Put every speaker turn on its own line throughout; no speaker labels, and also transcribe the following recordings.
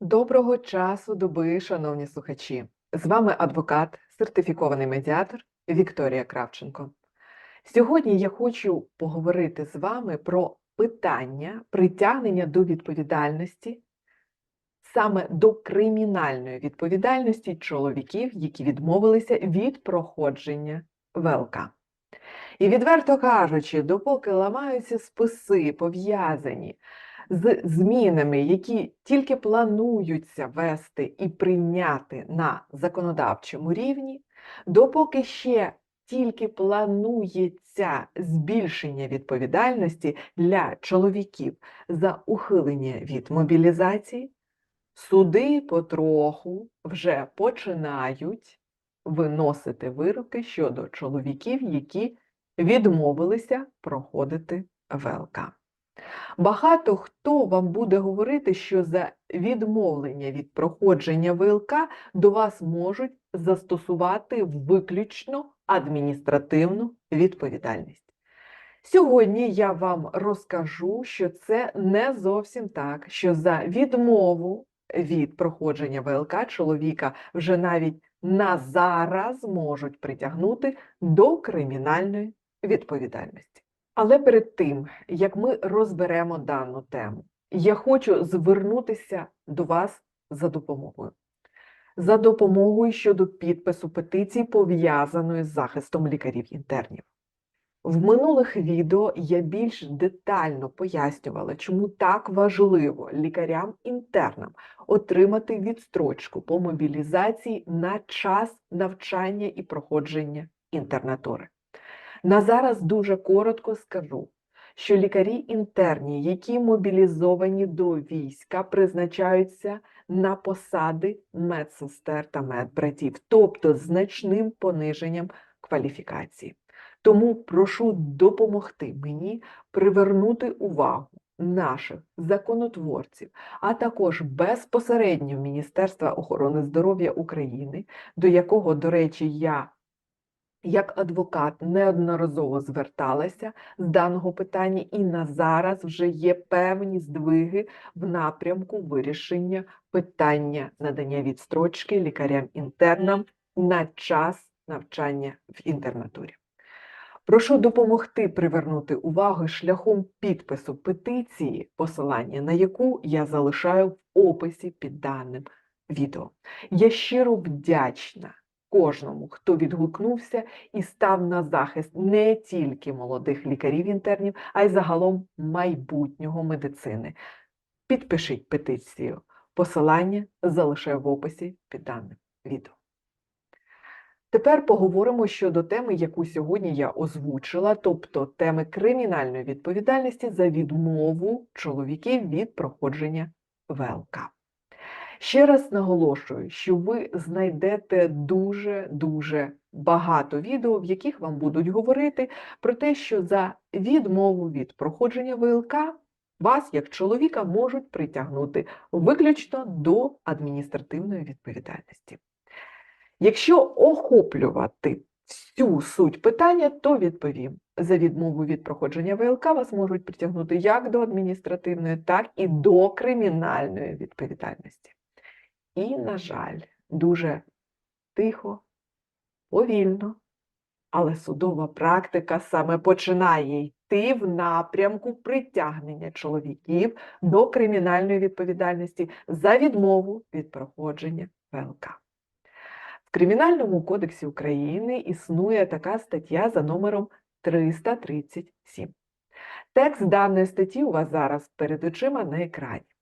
Доброго часу доби, шановні слухачі! З вами адвокат, сертифікований медіатор Вікторія Кравченко. Сьогодні я хочу поговорити з вами про питання притягнення до відповідальності, саме до кримінальної відповідальності чоловіків, які відмовилися від проходження ВЛК. І відверто кажучи, допоки ламаються списи, пов'язані з змінами, які тільки плануються вести і прийняти на законодавчому рівні, допоки ще тільки планується збільшення відповідальності для чоловіків за ухилення від мобілізації, суди потроху вже починають виносити вироки щодо чоловіків, які відмовилися проходити ВЛК. Багато хто вам буде говорити, що за відмовлення від проходження ВЛК до вас можуть застосувати виключно адміністративну відповідальність. Сьогодні я вам розкажу, що це не зовсім так, що за відмову від проходження ВЛК чоловіка вже навіть на зараз можуть притягнути до кримінальної відповідальності. Але перед тим, як ми розберемо дану тему, я хочу звернутися до вас за допомогою. За допомогою щодо підпису петиції, пов'язаної з захистом лікарів-інтернів. В минулих відео я більш детально пояснювала, чому так важливо лікарям-інтернам отримати відстрочку по мобілізації на час навчання і проходження інтернатури. На зараз дуже коротко скажу, що лікарі інтерні, які мобілізовані до війська, призначаються на посади медсестер та медбратів, тобто значним пониженням кваліфікації. Тому прошу допомогти мені привернути увагу наших законотворців, а також безпосередньо Міністерства охорони здоров'я України, до якого, до речі, я як адвокат неодноразово зверталася з даного питання, і на зараз вже є певні здвиги в напрямку вирішення питання надання відстрочки лікарям-інтернам на час навчання в інтернатурі. Прошу допомогти привернути увагу шляхом підпису петиції, посилання на яку я залишаю в описі під даним відео. Я щиро вдячна кожному, хто відгукнувся і став на захист не тільки молодих лікарів-інтернів, а й загалом майбутнього медицини. Підпишіть петицію. Посилання залишаю в описі під даним відео. Тепер поговоримо щодо теми, яку сьогодні я озвучила, тобто теми кримінальної відповідальності за відмову чоловіків від проходження ВЛК. Ще раз наголошую, що ви знайдете дуже-дуже багато відео, в яких вам будуть говорити про те, що за відмову від проходження ВЛК вас, як чоловіка, можуть притягнути виключно до адміністративної відповідальності. Якщо охоплювати всю суть питання, то відповім. За відмову від проходження ВЛК вас можуть притягнути як до адміністративної, так і до кримінальної відповідальності. І, на жаль, дуже тихо, повільно, але судова практика саме починає йти в напрямку притягнення чоловіків до кримінальної відповідальності за відмову від проходження ВЛК. В Кримінальному кодексі України існує така стаття за номером 337. Текст даної статті у вас зараз перед очима на екрані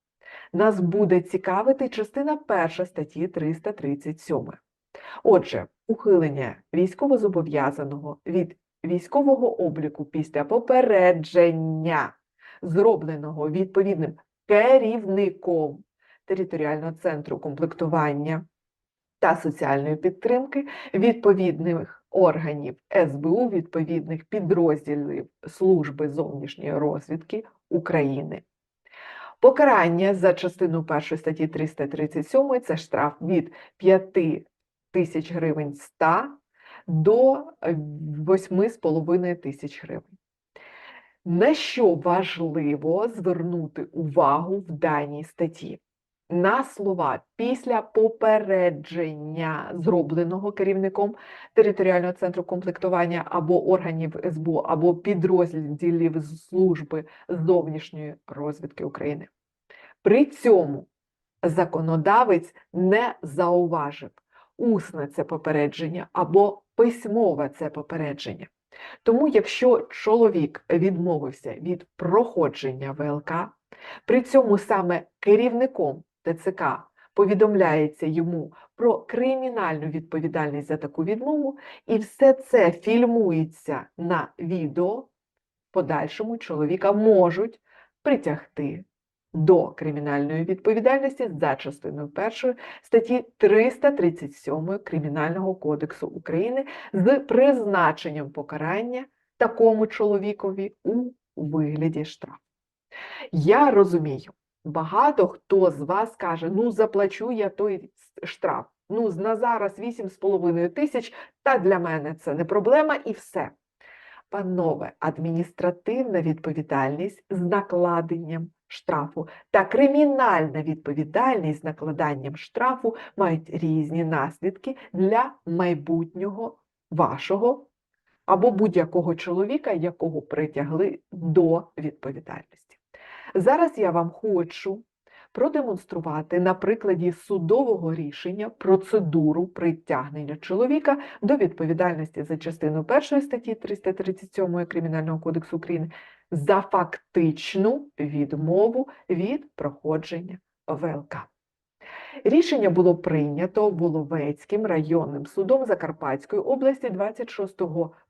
нас буде цікавити частина 1 статті 337. Отже, ухилення військовозобов'язаного від військового обліку після попередження, зробленого відповідним керівником територіального центру комплектування та соціальної підтримки відповідних органів СБУ, відповідних підрозділів Служби зовнішньої розвідки України. Покарання за частину першої статті 337 це штраф від 5 тисяч гривень 100 до 8,5 тисяч гривень. На що важливо звернути увагу в даній статті? На слова після попередження, зробленого керівником територіального центру комплектування або органів СБУ, або підрозділів служби зовнішньої розвідки України. При цьому законодавець не зауважив усне це попередження або письмове це попередження. Тому, якщо чоловік відмовився від проходження ВЛК, при цьому саме керівником ТЦК повідомляється йому про кримінальну відповідальність за таку відмову, і все це фільмується на відео, подальшому чоловіка можуть притягти до кримінальної відповідальності за частиною 1 статті 337 Кримінального кодексу України з призначенням покарання такому чоловікові у вигляді штрафу. Я розумію, багато хто з вас каже, ну заплачу я той штраф. Ну, на зараз 8,5 тисяч, та для мене це не проблема і все. Панове, адміністративна відповідальність з накладенням штрафу та кримінальна відповідальність з накладанням штрафу мають різні наслідки для майбутнього вашого або будь-якого чоловіка, якого притягли до відповідальності. Зараз я вам хочу продемонструвати на прикладі судового рішення процедуру притягнення чоловіка до відповідальності за частину 1 статті 337 Кримінального кодексу України за фактичну відмову від проходження ВЛК. Рішення було прийнято Воловецьким районним судом Закарпатської області 26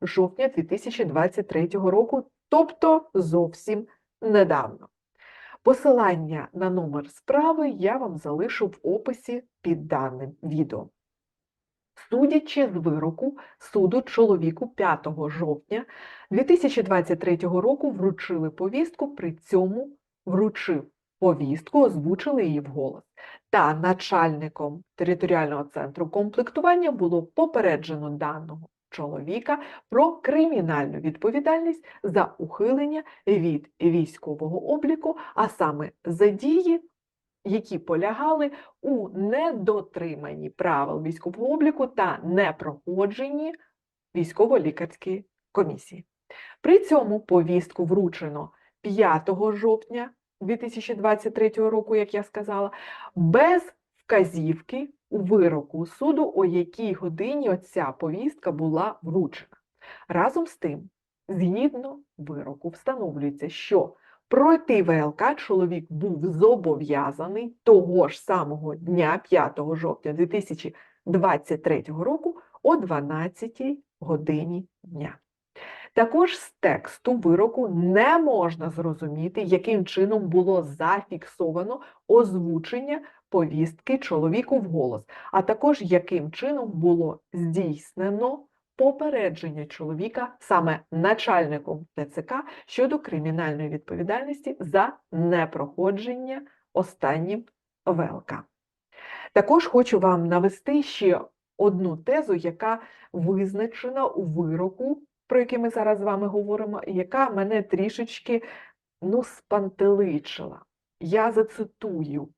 жовтня 2023 року, тобто зовсім недавно. Посилання на номер справи я вам залишу в описі під даним відео. Судячи з вироку суду чоловіку 5 жовтня 2023 року вручили повістку, при цьому вручив повістку, озвучили її вголос. Та начальником територіального центру комплектування було попереджено даного чоловіка про кримінальну відповідальність за ухилення від військового обліку, а саме за дії, які полягали у недотриманні правил військового обліку та непроходженні військово-лікарської комісії. При цьому повістку вручено 5 жовтня 2023 року, як я сказала, без вказівки у вироку суду, о якій годині оця повістка була вручена. Разом з тим, згідно вироку, встановлюється, що пройти ВЛК чоловік був зобов'язаний того ж самого дня, 5 жовтня 2023 року, о 12 годині дня. Також з тексту вироку не можна зрозуміти, яким чином було зафіксовано озвучення повістки чоловіку вголос, а також яким чином було здійснено попередження чоловіка саме начальником ТЦК щодо кримінальної відповідальності за непроходження останнім ВЛК. Також хочу вам навести ще одну тезу, яка визначена у вироку, про який ми зараз з вами говоримо, яка мене трішечки ну, спантеличила. Я зацитую.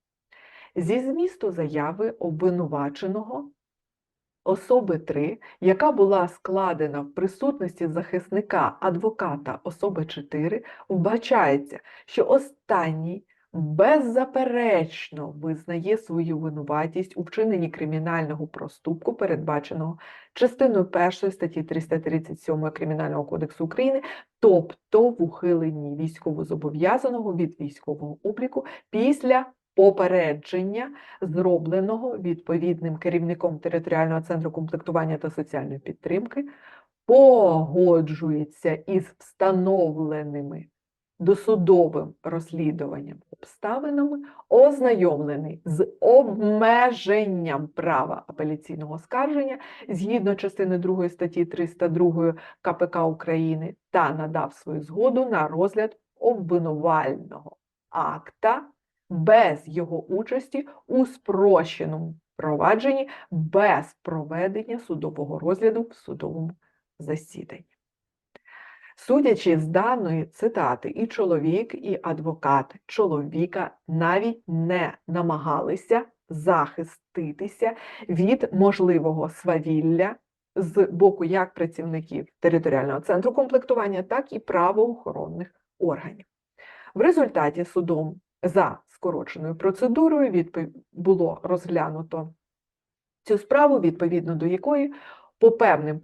Зі змісту заяви обвинуваченого особи 3, яка була складена в присутності захисника адвоката особи 4, вбачається, що останній беззаперечно визнає свою винуватість у вчиненні кримінального проступку, передбаченого частиною 1 статті 337 Кримінального кодексу України, тобто в ухиленні військовозобов'язаного від військового обліку після попередження, зробленого відповідним керівником територіального центру комплектування та соціальної підтримки, погоджується із встановленими досудовим розслідуванням обставинами, ознайомлений з обмеженням права апеляційного оскарження згідно частини 2 статті 302 КПК України та надав свою згоду на розгляд обвинувального акта без його участі у спрощеному провадженні без проведення судового розгляду в судовому засіданні. Судячи з даної цитати, і чоловік, і адвокат чоловіка навіть не намагалися захиститися від можливого свавілля з боку як працівників територіального центру комплектування, так і правоохоронних органів. В результаті судом за скороченою процедурою відпов- було розглянуто цю справу, відповідно до якої по певним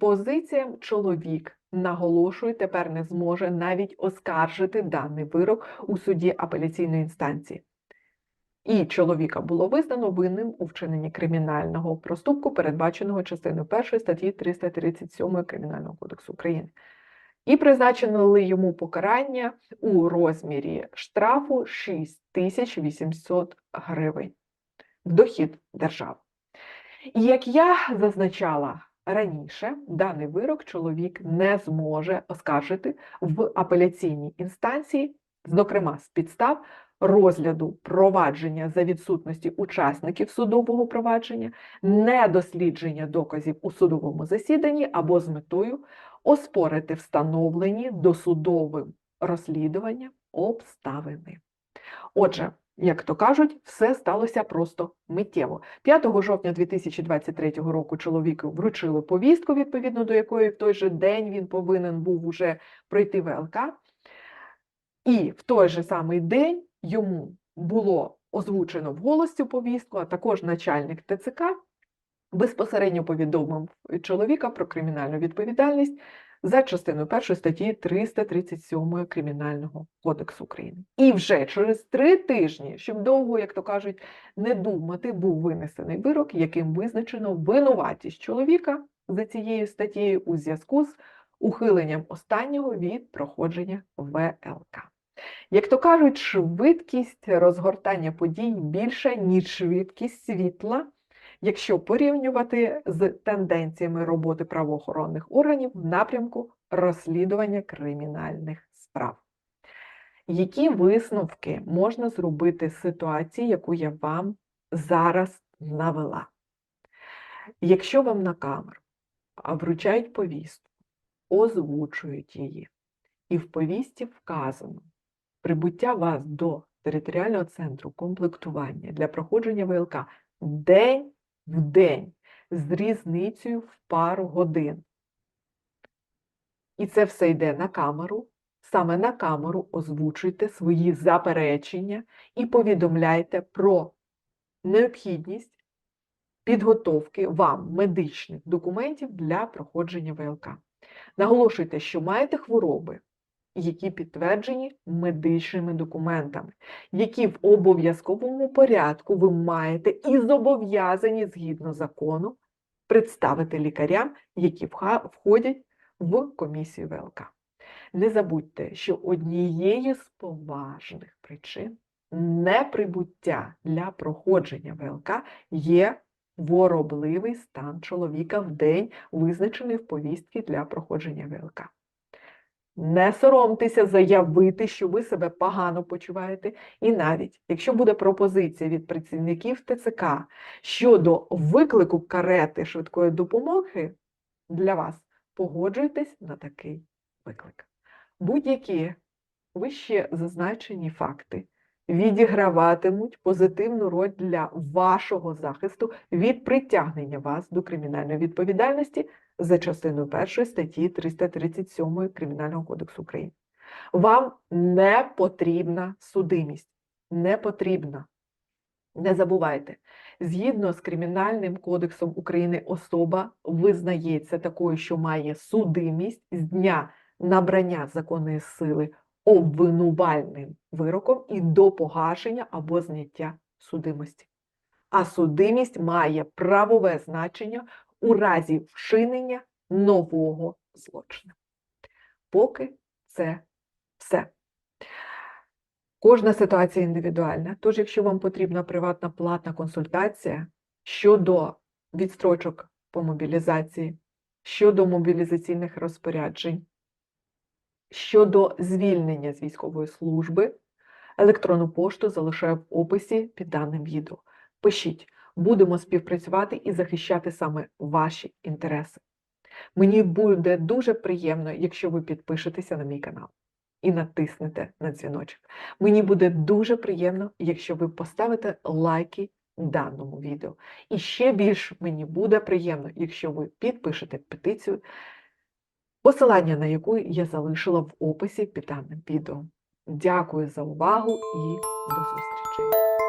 позиціям чоловік, наголошую, тепер не зможе навіть оскаржити даний вирок у суді апеляційної інстанції. І чоловіка було визнано винним у вчиненні кримінального проступку, передбаченого частиною 1 статті 337 Кримінального кодексу України. І призначили йому покарання у розмірі штрафу 6800 гривень в дохід держави. І як я зазначала раніше, даний вирок чоловік не зможе оскаржити в апеляційній інстанції, зокрема з підстав розгляду провадження за відсутності учасників судового провадження, недослідження доказів у судовому засіданні або з метою оспорити встановлені досудовим розслідуванням обставини. Отже, як то кажуть, все сталося просто миттєво. 5 жовтня 2023 року чоловіку вручили повістку, відповідно до якої в той же день він повинен був уже пройти ВЛК. І в той же самий день йому було озвучено вголос цю повістку, а також начальник ТЦК безпосередньо повідомив чоловіка про кримінальну відповідальність за частиною 1 статті 337 Кримінального кодексу України. І вже через три тижні, щоб довго, як то кажуть, не думати, був винесений вирок, яким визначено винуватість чоловіка за цією статтєю у зв'язку з ухиленням останнього від проходження ВЛК. Як то кажуть, швидкість розгортання подій більша, ніж швидкість світла, якщо порівнювати з тенденціями роботи правоохоронних органів в напрямку розслідування кримінальних справ. Які висновки можна зробити з ситуації, яку я вам зараз навела? Якщо вам на камеру вручають повістку, озвучують її, і в повісті вказано прибуття вас до територіального центру комплектування для проходження ВЛК день в день з різницею в пару годин. І це все йде на камеру. Саме на камеру озвучуйте свої заперечення і повідомляйте про необхідність підготовки вам медичних документів для проходження ВЛК. Наголошуйте, що маєте хвороби, які підтверджені медичними документами, які в обов'язковому порядку ви маєте і зобов'язані згідно закону представити лікарям, які входять в комісію ВЛК. Не забудьте, що однією з поважних причин неприбуття для проходження ВЛК є хворобливий стан чоловіка в день, визначений в повістці для проходження ВЛК. Не соромтеся заявити, що ви себе погано почуваєте, і навіть якщо буде пропозиція від працівників ТЦК щодо виклику карети швидкої допомоги для вас, погоджуйтесь на такий виклик. Будь-які вище зазначені факти відіграватимуть позитивну роль для вашого захисту від притягнення вас до кримінальної відповідальності за частиною 1 статті 337 Кримінального кодексу України. Вам не потрібна судимість. Не потрібна. Не забувайте, згідно з Кримінальним кодексом України, особа визнається такою, що має судимість з дня набрання законної сили обвинувальним вироком і до погашення або зняття судимості. А судимість має правове значення у разі вчинення нового злочину. Поки це все. Кожна ситуація індивідуальна. Тож, якщо вам потрібна приватна платна консультація щодо відстрочок по мобілізації, щодо мобілізаційних розпоряджень, щодо звільнення з військової служби, електронну пошту залишаю в описі під даним відео. Пишіть, будемо співпрацювати і захищати саме ваші інтереси. Мені буде дуже приємно, якщо ви підпишетеся на мій канал і натиснете на дзвіночок. Мені буде дуже приємно, якщо ви поставите лайки даному відео. І ще більш мені буде приємно, якщо ви підпишете петицію, посилання на яку я залишила в описі під даним відео. Дякую за увагу і до зустрічі!